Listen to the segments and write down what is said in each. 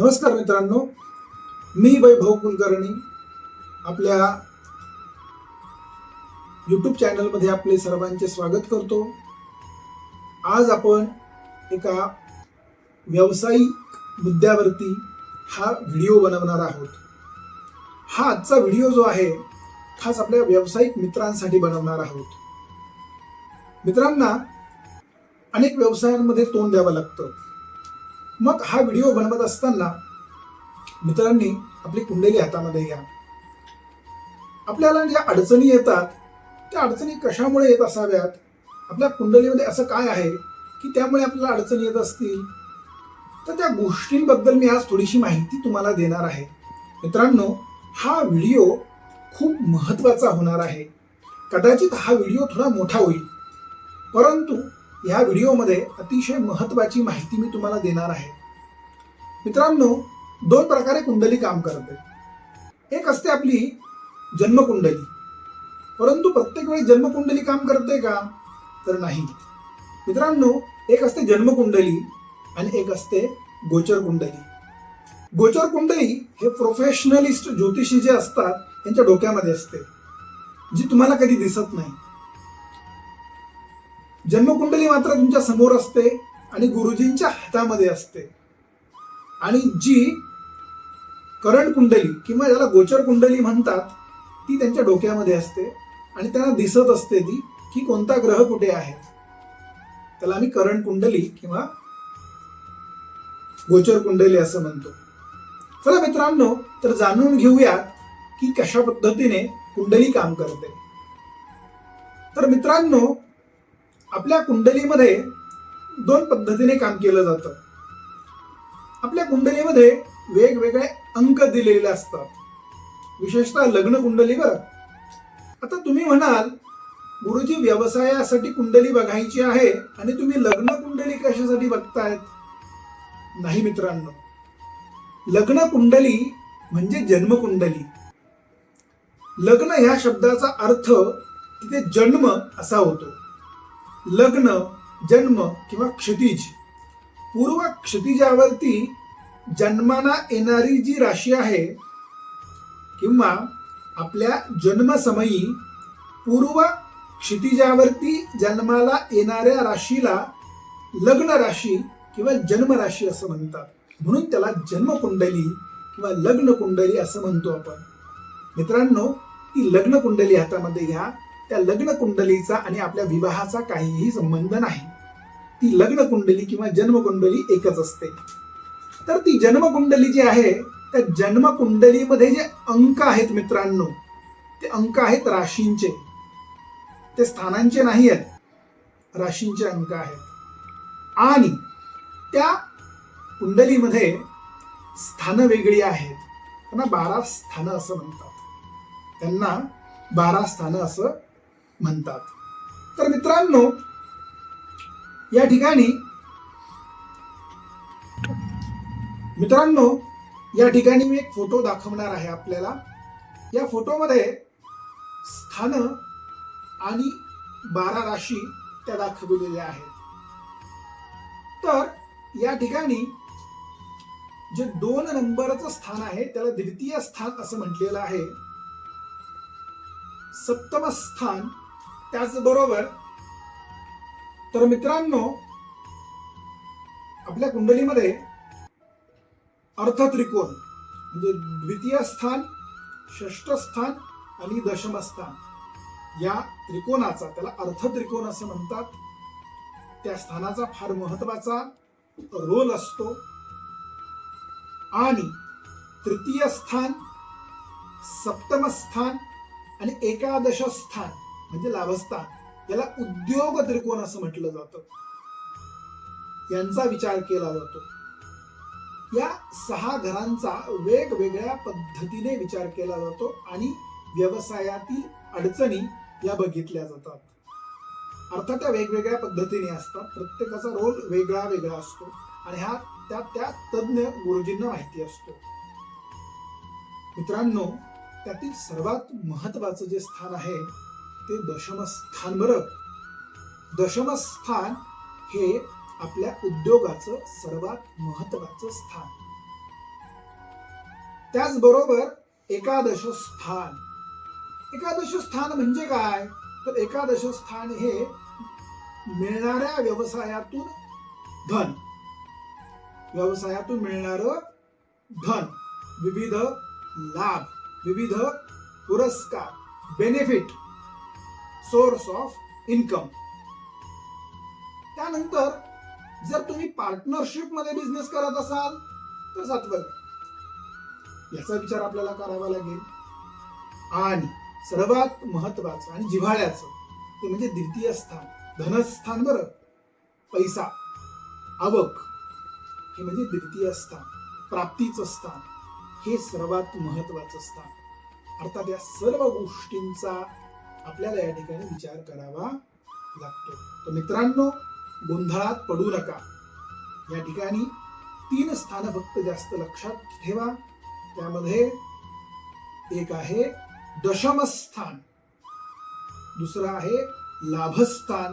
नमस्कार मित्रांनो मी वैभव कुलकर्णी. आपल्या यूट्यूब चॅनलमध्ये आपले सर्वांचे स्वागत करतो. आज आपण एका व्यावसायिक मुद्द्यावरती हा व्हिडिओ बनवणार आहोत. हा आजचा व्हिडिओ जो आहे खास आपल्या व्यावसायिक मित्रांसाठी बनवणार आहोत. मित्रांना अनेक व्यवसायांमध्ये तोंड द्यावं लागतं. मग हा व्हिडिओ बनवत असताना मित्रांनी आपली कुंडली हातामध्ये घ्या. आपल्याला ज्या अडचणी येतात त्या अडचणी कशामुळे येत असाव्यात? आपल्या कुंडलीमध्ये असं काय आहे की त्यामुळे आपल्याला अडचणी येत असतील? तर त्या गोष्टींबद्दल मी आज थोडीशी माहिती तुम्हाला देणार आहे. मित्रांनो हा व्हिडिओ खूप महत्त्वाचा होणार आहे. कदाचित हा व्हिडिओ थोडा मोठा होईल. परंतु या व्हिडिओमध्ये अतिशय महत्वाची माहिती मी तुम्हाला देणार आहे. मित्रांनो दोन प्रकारे कुंडली काम करते. एक असते आपली जन्मकुंडली. परंतु प्रत्येक वेळी जन्मकुंडली काम करते का? तर नाही. मित्रांनो एक असते जन्मकुंडली आणि एक असते गोचर कुंडली गोचर कुंडली हे प्रोफेशनलिस्ट ज्योतिषी जे असतात त्यांच्या डोक्यामध्ये असते जी तुम्हाला कधी दिसत नाही. जन्मकुंडली मात्र तुमच्यासमोर असते आणि गुरुजींच्या हातामध्ये असते. आणि जी करण कुंडली किंवा ज्याला गोचर कुंडली म्हणतात ती त्यांच्या डोक्यामध्ये असते आणि त्यांना दिसत असते ती की कोणता ग्रह कुठे आहे. त्याला आम्ही करण कुंडली किंवा गोचर कुंडली असं म्हणतो. चला मित्रांनो तर जाणून घेऊया की कशा पद्धतीने कुंडली काम करते. तर मित्रांनो आपल्या कुंडलीमध्ये दोन पद्धतीने काम केलं जातं. आपल्या कुंडलीमध्ये वेगवेगळे अंक दिलेले असतात. विशेषतः लग्न कुंडली बरं. आता तुम्ही म्हणाल गुरुजी व्यवसायासाठी कुंडली बघायची आहे आणि तुम्ही लग्न कुंडली कशासाठी बघतायत? नाही मित्रांनो. लग्न कुंडली म्हणजे जन्मकुंडली. लग्न ह्या शब्दाचा अर्थ तिथे जन्म असा होतो. लग्न जन्म किंवा क्षितिज. पूर्व क्षितिजावरती जन्माला येणारी जी राशी आहे किंवा आपल्या जन्मसमयी पूर्व क्षितिजावरती जन्माला येणाऱ्या राशीला लग्न राशी किंवा जन्म राशी असं म्हणतात. म्हणून त्याला जन्मकुंडली किंवा लग्न कुंडली असं म्हणतो आपण. मित्रांनो ती लग्न कुंडली हातामध्ये घ्या. त्या लग्न कुंडलीचा आणि आपल्या विवाहाचा काहीही संबंध नाही. ती लग्न कुंडली किंवा जन्मकुंडली एकच असते. तर ती जन्मकुंडली जी आहे त्या जन्मकुंडलीमध्ये जे अंक आहेत मित्रांनो ते अंक आहेत राशींचे. ते स्थानांचे नाही आहेत राशींचे अंक आहेत. आणि त्या कुंडलीमध्ये स्थानं वेगळी आहेत. त्यांना बारा स्थानं असं म्हणतात. त्यांना बारा स्थानं असं म्हणतात. तर मित्रांनो या ठिकाणी मित्रांनो या ठिकाणी मी एक फोटो दाखवणार आहे आपल्याला. या फोटोमध्ये स्थान आणि बारा राशी त्या दाखवलेल्या आहेत. तर या ठिकाणी जे दोन नंबरचं स्थान आहे त्याला द्वितीय स्थान असं म्हटलेलं आहे. सप्तम स्थान त्याचबरोबर तर मित्रांनो आपल्या कुंडलीमध्ये अर्थ त्रिकोण म्हणजे द्वितीय स्थान षष्ठ स्थान आणि दशम स्थान या त्रिकोणाचा त्याला अर्थ त्रिकोण असे म्हणतात. त्या स्थानाचा फार महत्त्वाचा रोल असतो. आणि तृतीय स्थान सप्तम स्थान आणि एकादश स्थान म्हणजे लाभस्थान याला उद्योग त्रिकोण असं म्हटलं जातं. यांचा विचार केला जातो. या सहा घरांचा वेगवेगळ्या पद्धतीने विचार केला जातो आणि व्यवसायातील अडचणी या बघितल्या जातात. अर्थात त्या वेगवेगळ्या पद्धतीने असतात. प्रत्येकाचा रोल वेगळा वेगळा असतो आणि हा त्या त्या तज्ज्ञ गुरुजींना माहिती असतो. मित्रांनो त्यातील सर्वात महत्वाचं जे स्थान आहे ते दशमस्थान बरं दशमस्थान हे आपल्या उद्योगाचं सर्वात महत्वाचं स्थान. त्याचबरोबर एकादश स्थान एकादश स्थान म्हणजे काय? तर एकादश स्थान हे मिळणाऱ्या व्यवसायातून धन. व्यवसायातून मिळणार धन. विविध लाभ विविध पुरस्कार बेनिफिट सोर्स ऑफ इन्कम त्यानंतर जर तुम्ही पार्टनरशिपमध्ये बिझनेस करत असाल तर सातवं याचा विचार आपल्याला करावा लागेल. आणि सर्वात महत्वाचं आणि जिव्हाळ्याचं ते म्हणजे द्वितीय स्थान धनस्थान बरं. पैसा आवक हे म्हणजे द्वितीय स्थान प्राप्तीचं स्थान हे सर्वात महत्वाचं स्थान. अर्थात या सर्व गोष्टींचा आपल्याला या ठिकाणी विचार करावा लागतो. तर मित्रांनो गोंधळात पडू नका. या ठिकाणी तीन स्थान फक्त जास्त लक्षात ठेवा. त्यामध्ये एक आहे दशमस्थान दुसरं आहे लाभस्थान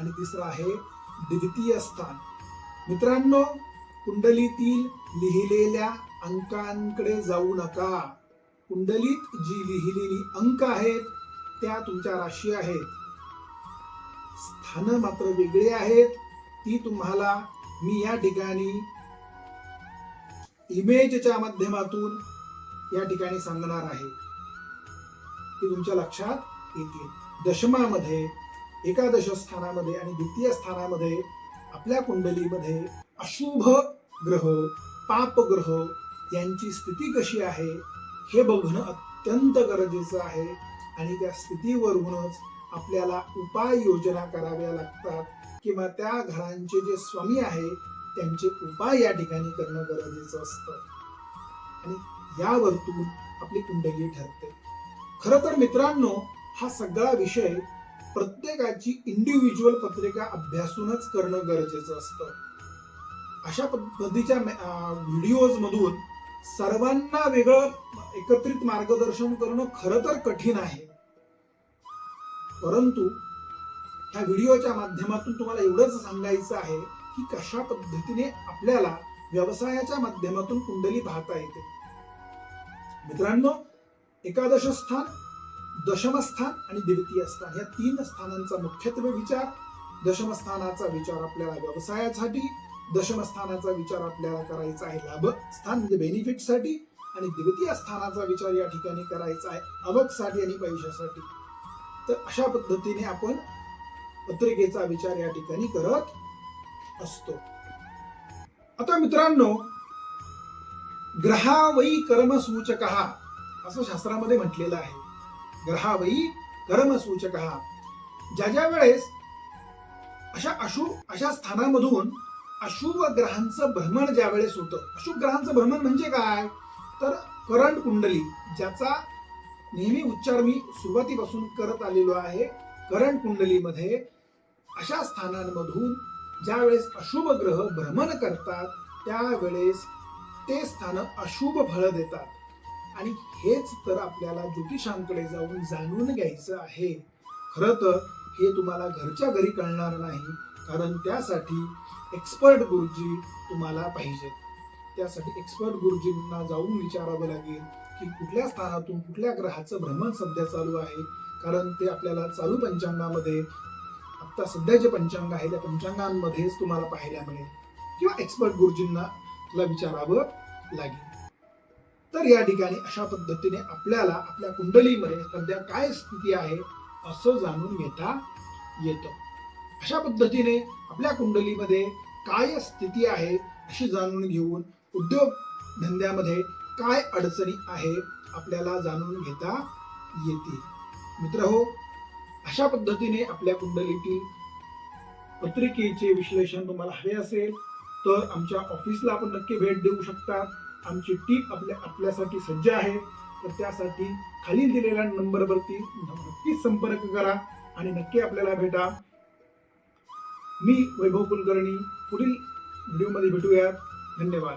आणि तिसरं आहे द्वितीय स्थान. मित्रांनो कुंडलीतील लिहिलेल्या अंकांकडे जाऊ नका. कुंडलीत जी लिहिलेली अंक आहेत त्या तुमच्या राशी आहेत. स्थान मात्र वेगळे आहेत. ती तुम्हाला मी या ठिकाणी इमेजच्या माध्यमातून या ठिकाणी सांगणार आहे. ती तुमच्या लक्षात येतील. दशमामध्ये एकादश स्थानामध्ये आणि द्वितीय स्थानामध्ये आपल्या कुंडलीमध्ये अशुभ ग्रह पाप ग्रह यांची स्थिती कशी आहे हे बघणं अत्यंत गरजेचं आहे. आणि त्या स्थितीवरूनच आपल्याला उपाय योजना कराव्या लागतात. किंवा त्या घरांचे जे स्वामी आहे त्यांचे उपाय या ठिकाणी करणं गरजेचं असतं. आणि यावरतून आपली कुंडली ठरते. खर तर मित्रांनो हा सगळा विषय प्रत्येकाची इंडिव्हिज्युअल पत्रिका अभ्यासूनच करणं गरजेचं असतं. अशा पद्धतीच्या व्हिडिओज मधून सर्वांना वेगळं एकत्रित मार्गदर्शन करणं खरं तर कठीण आहे. परंतु ह्या व्हिडिओच्या माध्यमातून तुम्हाला एवढंच सांगायचं आहे की कशा पद्धतीने आपल्याला व्यवसायाच्या माध्यमातून कुंडली पाहता येते. मित्रांनो एकादश स्थान दशमस्थान आणि द्वितीय स्थान या तीन स्थानांचा मुख्यत्वे विचार दशमस्थानाचा विचार आपल्याला व्यवसायासाठी दशमस्थानाचा विचार आपल्याला करायचा आहे. लाभ स्थान म्हणजे बेनिफिटसाठी आणि द्वितीय स्थानाचा विचार या ठिकाणी करायचा आहे. अवकसाठी आणि पैशासाठी. तर अशा पद्धतीने आपण पत्रिकेचा विचार या ठिकाणी करत असतो. आता मित्रांनो ग्रहावयी कर्मसूचक असं शास्त्रामध्ये म्हटलेलं आहे. ग्रहावयी कर्मसूचक. ज्या ज्या वेळेस अशा अशु अशा स्थानामधून अशुभ ग्रहांचं भ्रमण ज्या वेळेस होतं अशुभ ग्रहांचं भ्रमण म्हणजे काय? तर करंट कुंडली ज्याचा नेहमी उच्चार मी सुरुवातीपासून करत आलेलो आहे करंट कुंडलीमध्ये अशा स्थानांमधून ज्या वेळेस अशुभ ग्रह भ्रमण करतात त्यावेळेस ते स्थान अशुभ फळ देतात. आणि हेच तर आपल्याला ज्योतिषांकडे जाऊन जाणून घ्यायचं आहे. खरं तर हे तुम्हाला घरच्या घरी कळणार नाही कारण त्यासाठी एक्सपर्ट गुरुजी तुम्हाला पाहिजेत त्यासाठी एक्सपर्ट गुरुजींना जाऊन विचारावं लागेल की कुठल्या स्थानातून कुठल्या ग्रहाचं भ्रमण सध्या चालू आहे? कारण ते आपल्याला चालू पंचांगामध्ये आत्ता सध्या जे पंचांग आहे त्या पंचांगांमध्येच तुम्हाला पाहायला मिळेल. किंवा एक्सपर्ट गुरुजींना तुला विचारावं लागेल. तर या ठिकाणी अशा पद्धतीने आपल्याला आपल्या कुंडलीमध्ये सध्या काय स्थिती आहे असं जाणून घेता येतं. अशा पद्धतीने आपल्या कुंडलीमध्ये काय स्थिती आहे अशी जाणून घेऊन उद्योग धंद्यामध्ये काय अडचणी आहे आपल्याला जाणून घेता येतील. मित्र हो अशा पद्धतीने आपल्या कुंडलीतील पत्रिकेचे विश्लेषण तुम्हाला हवे असेल तर आमच्या ऑफिसला आपण नक्की भेट देऊ शकता. आमची टीम आपल्या आपल्यासाठी सज्ज आहे. तर त्यासाठी खाली दिलेल्या नंबरवरती नक्कीच संपर्क करा आणि नक्की आपल्याला भेटा. मी वैभव कुलकर्णी पुढील व्हिडिओमध्ये भेटूयात. धन्यवाद.